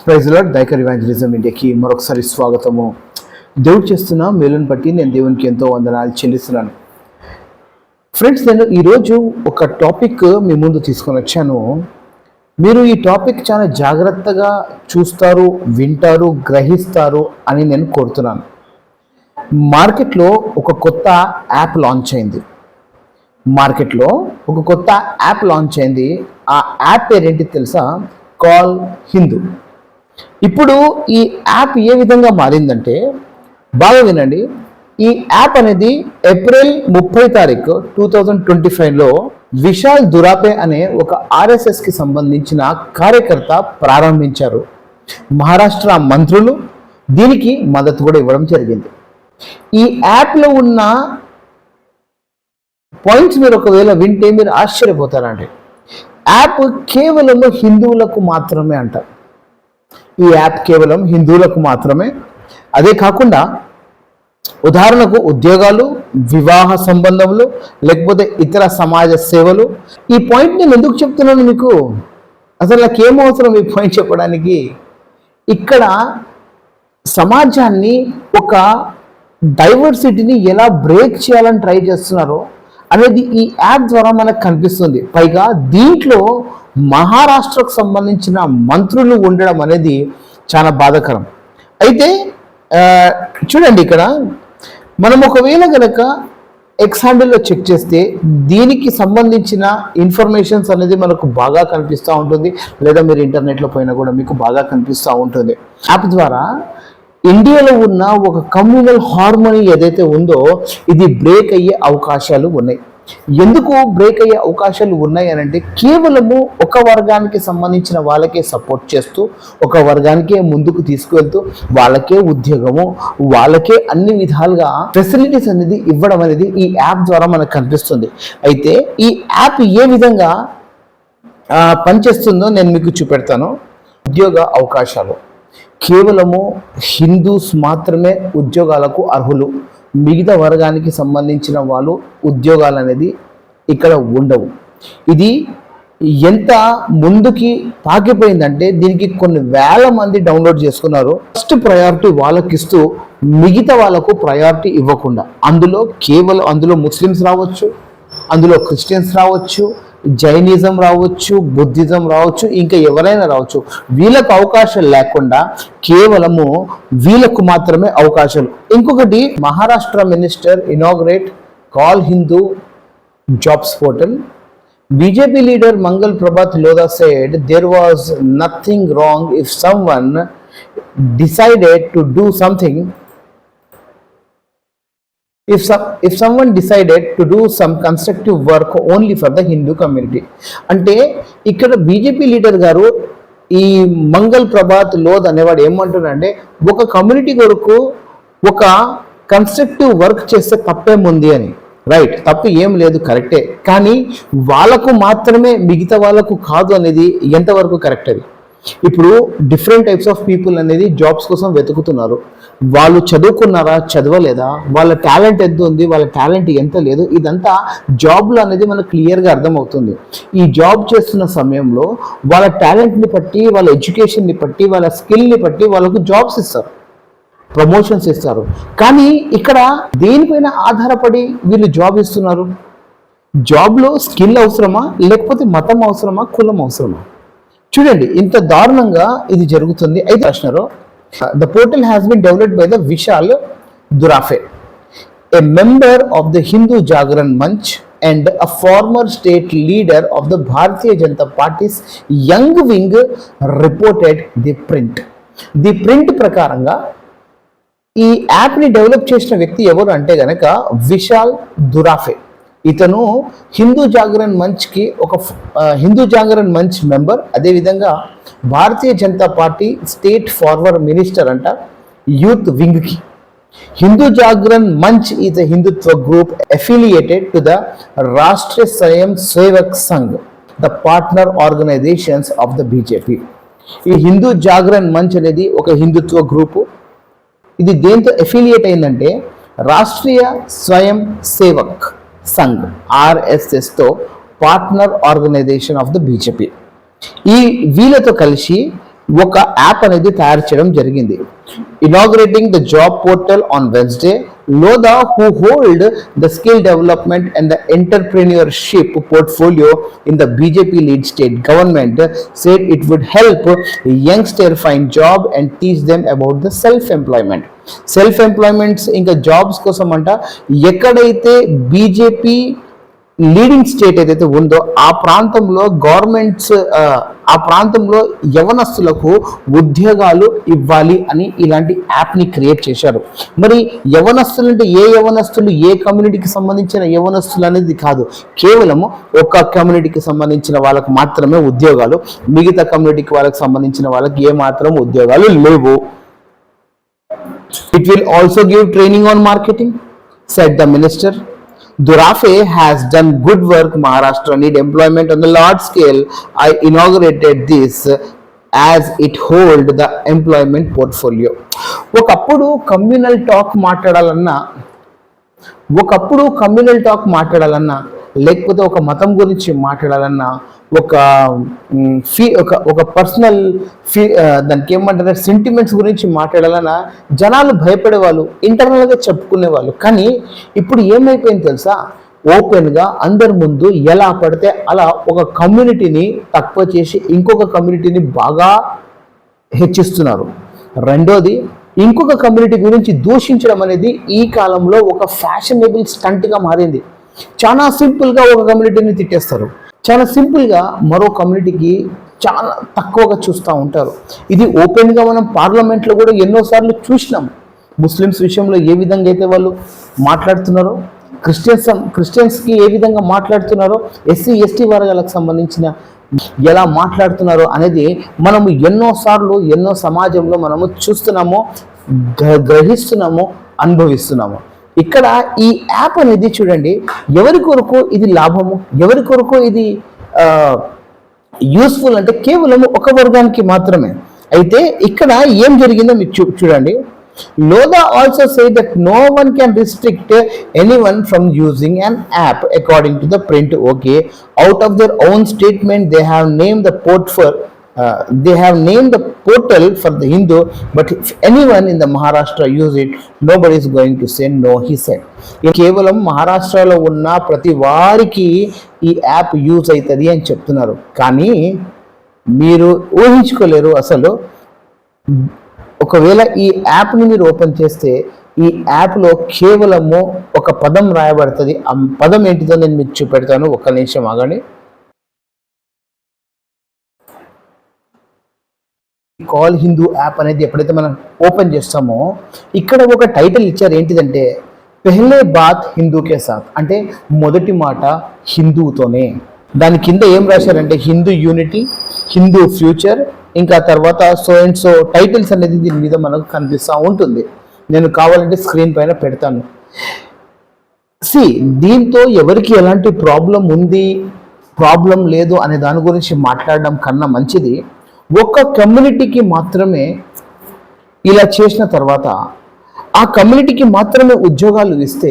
ప్రైజ్లాడ్ డైకర్ evangelism ఇండియాకి మరొకసారి స్వాగతము. దేవుడు చేస్తున్న మేలుని బట్టి నేను దేవునికి ఎంతో వందనాలు చెల్లిస్తున్నాను. ఫ్రెండ్స్ నేను ఈరోజు ఒక టాపిక్ మీ ముందు తీసుకొని వచ్చాను. మీరు ఈ టాపిక్ చాలా జాగ్రత్తగా చూస్తారు వింటారు గ్రహిస్తారు అని నేను కోరుతున్నాను. మార్కెట్లో ఒక కొత్త యాప్ లాంచ్ అయింది. మార్కెట్లో ఒక కొత్త యాప్ లాంచ్ అయింది. ఆ యాప్ పేరేంటి తెలుసా? కాల్ హిందూ. ఇప్పుడు ఈ యాప్ ఏ విధంగా మారిందంటే బాగా వినండి. ఈ యాప్ అనేది ఏప్రిల్ ముప్పై తారీఖు టూ థౌజండ్ ట్వంటీ ఫైవ్లో విశాల్ దురాపే అనే ఒక ఆర్ఎస్ఎస్కి సంబంధించిన కార్యకర్త ప్రారంభించారు. మహారాష్ట్ర మంత్రులు దీనికి మద్దతు కూడా ఇవ్వడం జరిగింది. ఈ యాప్లో ఉన్న పాయింట్స్ మీరు ఒకవేళ వింటే మీరు ఆశ్చర్యపోతారండి. యాప్ కేవలము హిందువులకు మాత్రమే అంటారు ఈ యాప్ కేవలం హిందువులకు మాత్రమే. అదే కాకుండా ఉదాహరణకు ఉద్యోగాలు వివాహ సంబంధములు లేకపోతే ఇతర సమాజ సేవలు. ఈ పాయింట్ నేను ఎందుకు చెప్తున్నాను మీకు? అసలు నాకు అవసరం ఈ పాయింట్ చెప్పడానికి? ఇక్కడ సమాజాన్ని ఒక డైవర్సిటీని ఎలా బ్రేక్ చేయాలని ట్రై చేస్తున్నారో అనేది ఈ యాప్ ద్వారా మనకు కనిపిస్తుంది. పైగా దీంట్లో మహారాష్ట్రకు సంబంధించిన మంత్రులు ఉండడం అనేది చాలా బాధాకరం. అయితే చూడండి ఇక్కడ. మనం ఒకవేళ కనుక ఎక్స్ హ్యాండిల్లో చెక్ చేస్తే దీనికి సంబంధించిన ఇన్ఫర్మేషన్స్ అనేది మనకు బాగా కనిపిస్తూ ఉంటుంది. లేదా మీరు ఇంటర్నెట్లో పోయినా కూడా మీకు బాగా కనిపిస్తూ ఉంటుంది. యాప్ ద్వారా ఇండియాలో ఉన్న ఒక కమ్యూనల్ హార్మోనీ ఏదైతే ఉందో ఇది బ్రేక్ అయ్యే అవకాశాలు ఉన్నాయి. ఎందుకు బ్రేక్ అయ్యే అవకాశాలు ఉన్నాయి అని అంటే కేవలము ఒక వర్గానికి సంబంధించిన వాళ్ళకే సపోర్ట్ చేస్తూ ఒక వర్గానికే ముందుకు తీసుకువెళ్తూ వాళ్ళకే ఉద్యోగము వాళ్ళకే అన్ని విధాలుగా ఫెసిలిటీస్ అనేది ఇవ్వడం అనేది ఈ యాప్ ద్వారా మనకు కనిపిస్తుంది. అయితే ఈ యాప్ ఏ విధంగా పనిచేస్తుందో నేను మీకు చూపెడతాను. ఉద్యోగ అవకాశాలు. కేవలము హిందూస్ మాత్రమే ఉద్యోగాలకు అర్హులు. మిగతా వర్గానికి సంబంధించిన వాళ్ళు ఉద్యోగాలు అనేది ఇక్కడ ఉండవు. ఇది ఎంత ముందుకి పాకిపోయిందంటే దీనికి కొన్ని వేల మంది డౌన్లోడ్ చేసుకున్నారు. ఫస్ట్ ప్రయారిటీ వాళ్ళకి ఇస్తూ మిగతా వాళ్ళకు ప్రయారిటీ ఇవ్వకుండా. అందులో కేవలం అందులో ముస్లిమ్స్ రావచ్చు అందులో క్రిస్టియన్స్ రావచ్చు జైనిజం రావచ్చు బుద్ధిజం రావచ్చు ఇంకా ఎవరైనా రావచ్చు వీళ్ళకు అవకాశం లేకుండా కేవలము వీళ్ళకు మాత్రమే అవకాశాలు. ఇంకొకటి Maharashtra minister inaugurate call Hindu jobs portal. BJP leader Prabhat Lodha Lodha there was nothing wrong if someone decided to do something if some if someone decided to do some constructive work only for the Hindu community అంటే ఇక్కడ BJP leader గారు ఈ మంగల్ ప్రభాత్ లోద్ అనేవాడు ఏమంటున్నాడంటే ఒక community కొరకు ఒక constructive work చేస్తే తప్పేముంది అని. రైట్ తప్పు ఏం లేదు కరెక్టే కానీ వాళ్ళకు మాత్రమే మిగతా వాళ్ళకు కాదు అనేది ఎంతవరకు కరెక్ట్ అది? ఇప్పుడు డిఫరెంట్ టైప్స్ ఆఫ్ పీపుల్ అనేది జాబ్స్ కోసం వెతుకుతున్నారు. వాళ్ళు చదువుకున్నారా చదవలేదా? వాళ్ళ టాలెంట్ ఎంత ఉంది? వాళ్ళ టాలెంట్ ఎంత లేదు? ఇదంతా జాబ్లో అనేది మనకు క్లియర్గా అర్థమవుతుంది. ఈ జాబ్ చేస్తున్న సమయంలో వాళ్ళ టాలెంట్ని బట్టి వాళ్ళ ఎడ్యుకేషన్ని బట్టి వాళ్ళ స్కిల్ని బట్టి వాళ్ళకు జాబ్స్ ఇస్తారు. ప్రమోషన్స్ ఇస్తారు. కానీ ఇక్కడ దేనిపైన ఆధారపడి వీళ్ళు జాబ్ ఇస్తున్నారు? జాబ్లో స్కిల్ అవసరమా? లేకపోతే మతం అవసరమా? కులం అవసరమా? చూడండి ఇంత దారుణంగా ఇది జరుగుతుంది. అయితే ప్రశ్నరు the portal has been developed by the Vishal Durafe a member of the Hindu Jagran Manch and a former state leader of the Bharatiya Janata party's young wing reported the Print the Print ప్రకారంగా ఈ యాప్ని develop చేసిన వ్యక్తి ఎవరు అంటే గనక విశాల్ దురాఫే ఇతను హిందూ జాగరణ్ మంచ్కి ఒక హిందూ జాగరణ్ మంచ్ మెంబర్. అదేవిధంగా Bharatiya Janata party state forward minister అంట youth వింగ్కి. Hindu Jagran Manch is a Hindutva group affiliated to the Rashtriya Swayamsevak Sangh the partner organisations of the BJP. ఈ హిందూ జాగరణ్ మంచ్ అనేది ఒక హిందుత్వ గ్రూపు. ఇది దేంతో ఎఫిలియేట్ అయిందంటే రాష్ట్రీయ స్వయం Sevak. Sangh ఆర్ఎస్ఎస్తో partner organisation of the BJP ఈ వీళ్ళతో కలిసి ఒక యాప్ అనేది తయారు చేయడం జరిగింది. Inaugurating the job portal on Wednesday Lodha who hold the skill development and the entrepreneurship portfolio in the BJP lead state government said it would help youngster find job and teach them about the self employment self employments ఇంకా jobs కోసం అంట ఎక్కడైతే BJP leading state ఏదైతే ఉందో ఆ ప్రాంతంలో governments ఆ ప్రాంతంలో యవనస్తులకు ఉద్యోగాలు ఇవ్వాలి అని ఇలాంటి యాప్ని క్రియేట్ చేశారు. మరి యవనస్తులు అంటే ఏ యవనస్తులు ఏ కమ్యూనిటీకి సంబంధించిన యవనస్తులు అనేది కాదు. కేవలము ఒక కమ్యూనిటీకి సంబంధించిన వాళ్ళకు మాత్రమే ఉద్యోగాలు మిగతా కమ్యూనిటీకి వాళ్ళకి సంబంధించిన వాళ్ళకి ఏ మాత్రం ఉద్యోగాలు లేవు. It will also give training on marketing, said the minister. Durafe has done good work. Maharashtra need employment on the large scale. I inaugurated this as it hold the employment portfolio ఒకప్పుడు communal talk మాట్లాడాలన్నా ఒకప్పుడు communal talk మాట్లాడాలన్నా లేకపోతే ఒక మతం గురించి మాట్లాడాలన్నా ఒక ఫీ ఒక ఒక పర్సనల్ ఫీ దానికి ఏమంటారు సెంటిమెంట్స్ గురించి మాట్లాడాలన్నా జనాలు భయపడేవాళ్ళు ఇంటర్నల్గా చెప్పుకునేవాళ్ళు. కానీ ఇప్పుడు ఏమైపోయింది తెలుసా? ఓపెన్గా అందరి ముందు ఎలా పడితే అలా ఒక కమ్యూనిటీని తక్కువ చేసి ఇంకొక కమ్యూనిటీని బాగా హెచ్చిస్తున్నారు. రెండోది ఇంకొక కమ్యూనిటీ గురించి దూషించడం అనేది ఈ కాలంలో ఒక ఫ్యాషనబుల్ స్టంట్గా మారింది. చాలా సింపుల్గా ఒక కమ్యూనిటీని తిట్టేస్తారు. చాలా సింపుల్గా మరో కమ్యూనిటీకి చాలా తక్కువగా చూస్తూ ఉంటారు. ఇది ఓపెన్గా మనం పార్లమెంట్లో కూడా ఎన్నోసార్లు చూసినాం. ముస్లిమ్స్ విషయంలో ఏ విధంగా అయితే వాళ్ళు మాట్లాడుతున్నారో క్రిస్టియన్స్ క్రిస్టియన్స్కి ఏ విధంగా మాట్లాడుతున్నారో ఎస్సీ ఎస్టీ వర్గాలకు సంబంధించిన ఎలా మాట్లాడుతున్నారో అనేది మనము ఎన్నోసార్లు ఎన్నో సమాజంలో మనము చూస్తున్నాము గ్ర- గ్రహిస్తున్నాము అనుభవిస్తున్నాము. ఇక్కడ ఈ యాప్ అనేది చూడండి ఎవరి కొరకు ఇది లాభము ఎవరి కొరకు ఇది యూస్ఫుల్ అంటే కేవలం ఒక వర్గానికి మాత్రమే. అయితే ఇక్కడ ఏం జరిగిందో మీరు చూ చూడండి. Lodha also say that no one can restrict anyone from using an app according to the Print okay out of their own statement they have name the port for they have name the portal for the Hindu but if anyone in the Maharashtra use it nobody is going to send no he said కేవలం మహారాష్ట్రలో ఉన్న ప్రతి వారికి ఈ app use అవుతుంది అని చెప్తున్నారు కానీ మీరు ఊహించుకోలేరు అసలు. ఒకవేళ ఈ యాప్ని మీరు ఓపెన్ చేస్తే ఈ యాప్లో కేవలము ఒక పదం రాయబడుతుంది. ఆ పదం ఏంటిదో నేను మీకు చూపెడతాను. ఒక్క నిమిషం ఆగండి. కాల్ హిందూ యాప్ అనేది ఎప్పుడైతే మనం ఓపెన్ చేస్తామో ఇక్కడ ఒక టైటిల్ ఇచ్చారు. ఏంటిదంటే పెహ్లే బాత్ హిందూకే సాత్ అంటే మొదటి మాట హిందూతోనే. దాని కింద ఏం రాశారంటే హిందూ యూనిటీ హిందూ ఫ్యూచర్ ఇంకా తర్వాత సో అండ్ సో టైటిల్స్ అనేది దీని మీద మనకు కనిపిస్తూ ఉంటుంది. నేను కావాలంటే స్క్రీన్ పైన పెడతాను. సి దీంతో ఎవరికి ఎలాంటి ప్రాబ్లం ఉంది ప్రాబ్లం లేదు అనే దాని గురించి మాట్లాడడం కన్నా మంచిది. ఒక్క కమ్యూనిటీకి మాత్రమే ఇలా చేసిన తర్వాత ఆ కమ్యూనిటీకి మాత్రమే ఉద్యోగాలు ఇస్తే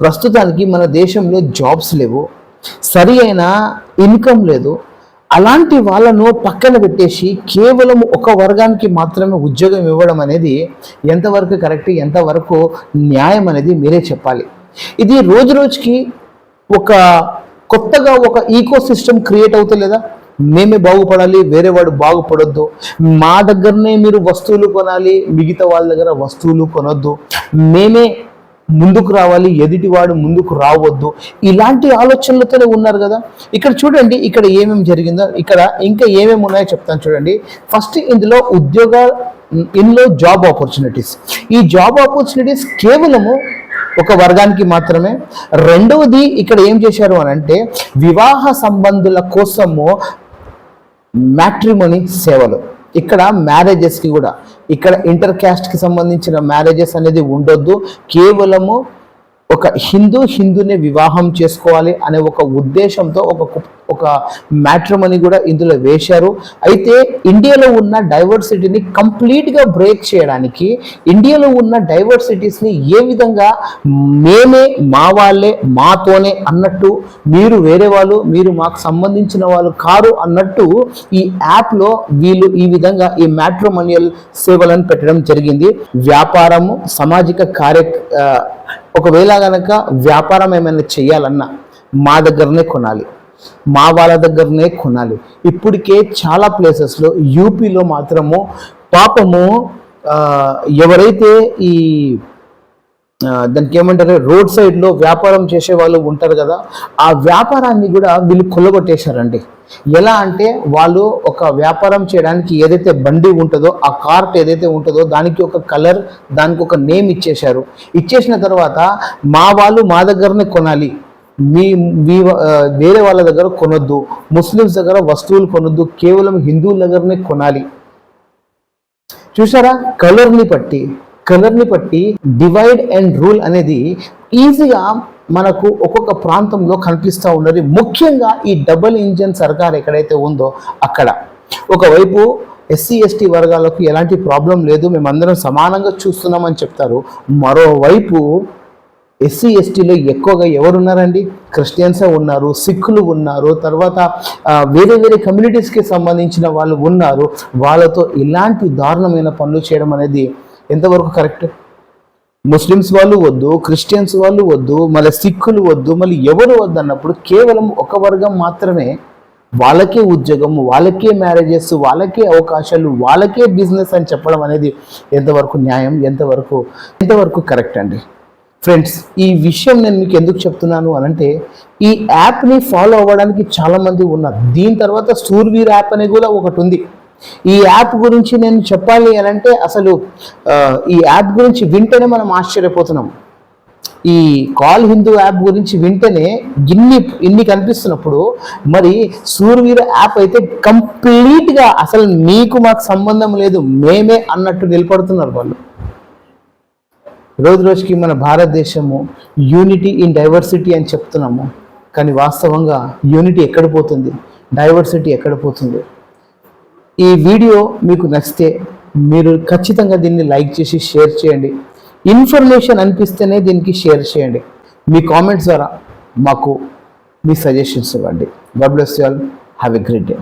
ప్రస్తుతానికి మన దేశంలో జాబ్స్ లేవు సరి అయిన ఇన్కమ్ లేదు. అలాంటి వాళ్ళను పక్కన పెట్టేసి కేవలం ఒక వర్గానికి మాత్రమే ఉద్యోగం ఇవ్వడం అనేది ఎంతవరకు కరెక్ట్ ఎంతవరకు న్యాయం అనేది మీరే చెప్పాలి. ఇది రోజు రోజుకి ఒక కొత్తగా ఒక ఈకో సిస్టమ్ క్రియేట్ అవుతలేదా? మేమే బాగుపడాలి వేరే వాడు బాగుపడొద్దు. మా దగ్గరనే మీరు వస్తువులు కొనాలి మిగతా వాళ్ళ దగ్గర వస్తువులు కొనొద్దు. మేమే ముందుకు రావాలి ఎదుటివాడు ముందుకు రావద్దు. ఇలాంటి ఆలోచనలతోనే ఉన్నారు కదా. ఇక్కడ చూడండి ఇక్కడ ఏమేమి జరిగిందో ఇక్కడ ఇంకా ఏమేమి ఉన్నాయో చెప్తాను చూడండి. ఫస్ట్ ఇందులో ఉద్యోగ ఇందులో జాబ్ ఆపర్చునిటీస్ ఈ జాబ్ ఆపర్చునిటీస్ కేవలము ఒక వర్గానికి మాత్రమే. రెండవది ఇక్కడ ఏం చేశారు అని అంటే వివాహ సంబంధుల కోసము మ్యాట్రిమోనీ సేవలు. ఇక్కడ మ్యారేజెస్కి కూడా. ఇక్కడ ఇంటర్ క్యాస్ట్కి సంబంధించిన మ్యారేజెస్ అనేది ఉండొద్దు. కేవలము ఒక హిందూ హిందూనే వివాహం చేసుకోవాలి అనే ఒక ఉద్దేశంతో ఒక ఒక మ్యాట్రమని కూడా ఇందులో వేశారు. అయితే ఇండియాలో ఉన్న డైవర్సిటీని కంప్లీట్గా బ్రేక్ చేయడానికి ఇండియాలో ఉన్న డైవర్సిటీస్ని ఏ విధంగా మేమే మా వాళ్ళే మాతోనే అన్నట్టు మీరు వేరే వాళ్ళు మీరు మాకు సంబంధించిన వాళ్ళు కారు అన్నట్టు ఈ యాప్లో వీళ్ళు ఈ విధంగా ఈ మ్యాట్రమోనియల్ సేవలను పెట్టడం జరిగింది. వ్యాపారము సామాజిక కార్య ఒకవేళ కనుక వ్యాపారం ఏమైనా చేయాలన్నా మా దగ్గరనే కొనాలి. మా వాళ్ళ దగ్గరనే కొనాలి. ఇప్పటికే చాలా ప్లేసెస్లో యూపీలో మాత్రము పాపము ఎవరైతే ఈ దానికి ఏమంటారు రోడ్ సైడ్లో వ్యాపారం చేసే వాళ్ళు ఉంటారు కదా ఆ వ్యాపారాన్ని కూడా వీళ్ళు కొల్లగొట్టేశారండి. ఎలా అంటే వాళ్ళు ఒక వ్యాపారం చేయడానికి ఏదైతే బండి ఉంటుందో ఆ కార్ట్ ఏదైతే ఉంటుందో దానికి ఒక కలర్ దానికి ఒక నేమ్ ఇచ్చేశారు. ఇచ్చేసిన తర్వాత మా వాళ్ళు మా దగ్గరనే కొనాలి. మీ మీ వేరే వాళ్ళ దగ్గర కొనొద్దు. ముస్లిమ్స్ దగ్గర వస్తువులు కొనొద్దు. కేవలం హిందువుల దగ్గరనే కొనాలి. చూసారా కలర్ని బట్టి కలర్ని బట్టి డివైడ్ అండ్ రూల్ అనేది ఈజీగా మనకు ఒక్కొక్క ప్రాంతంలో కనిపిస్తూ ఉన్నది. ముఖ్యంగా ఈ డబుల్ ఇంజన్ సర్కార్ ఎక్కడైతే ఉందో అక్కడ. ఒకవైపు ఎస్సీ ఎస్టీ వర్గాలకు ఎలాంటి ప్రాబ్లం లేదు మేమందరం సమానంగా చూస్తున్నామని చెప్తారు. మరోవైపు ఎస్సీ ఎస్టీలో ఎక్కువగా ఎవరున్నారండి? క్రిస్టియన్సే ఉన్నారు సిక్కులు ఉన్నారు తర్వాత వేరే వేరే కమ్యూనిటీస్కి సంబంధించిన వాళ్ళు ఉన్నారు. వాళ్ళతో ఇలాంటి దారుణమైన పనులు చేయడం అనేది ఎంతవరకు కరెక్ట్? ముస్లిమ్స్ వాళ్ళు వద్దు క్రిస్టియన్స్ వాళ్ళు వద్దు మళ్ళీ సిక్కులు వద్దు మళ్ళీ ఎవరు వద్దు అన్నప్పుడు కేవలం ఒక వర్గం మాత్రమే వాళ్ళకే ఉద్యోగం వాళ్ళకే మ్యారేజెస్ వాళ్ళకే అవకాశాలు వాళ్ళకే బిజినెస్ అని చెప్పడం అనేది ఎంతవరకు న్యాయం ఎంతవరకు ఎంతవరకు కరెక్ట్ అండి? ఫ్రెండ్స్ ఈ విషయం నేను మీకు ఎందుకు చెప్తున్నాను అనంటే ఈ యాప్ని ఫాలో అవ్వడానికి చాలామంది ఉన్నారు. దీని తర్వాత సూర్వీర్ యాప్ అనేది కూడా ఒకటి ఉంది. ఈ యాప్ గురించి నేను చెప్పాలి అని అంటే అసలు ఈ యాప్ గురించి వింటేనే మనం ఆశ్చర్యపోతున్నాం. ఈ కాల్ హిందూ యాప్ గురించి వింటేనే ఇన్ని ఇన్ని కనిపిస్తున్నప్పుడు మరి సూర్వీర యాప్ అయితే కంప్లీట్గా అసలు మీకు మాకు సంబంధం లేదు మేమే అన్నట్టు నిలబడుతున్నారు వాళ్ళు. రోజు రోజుకి మన భారతదేశము యూనిటీ ఇన్ డైవర్సిటీ అని చెప్తున్నాము. కానీ వాస్తవంగా యూనిటీ ఎక్కడ పోతుంది? డైవర్సిటీ ఎక్కడ పోతుంది? ఈ వీడియో మీకు నచ్చితే మీరు ఖచ్చితంగా దీన్ని లైక్ చేసి షేర్ చేయండి. ఇన్ఫర్మేషన్ అనిపిస్తేనే దీనికి షేర్ చేయండి. మీ కామెంట్స్ ద్వారా మాకు మీ సజెషన్స్ ఇవ్వండి. God bless you all have a great day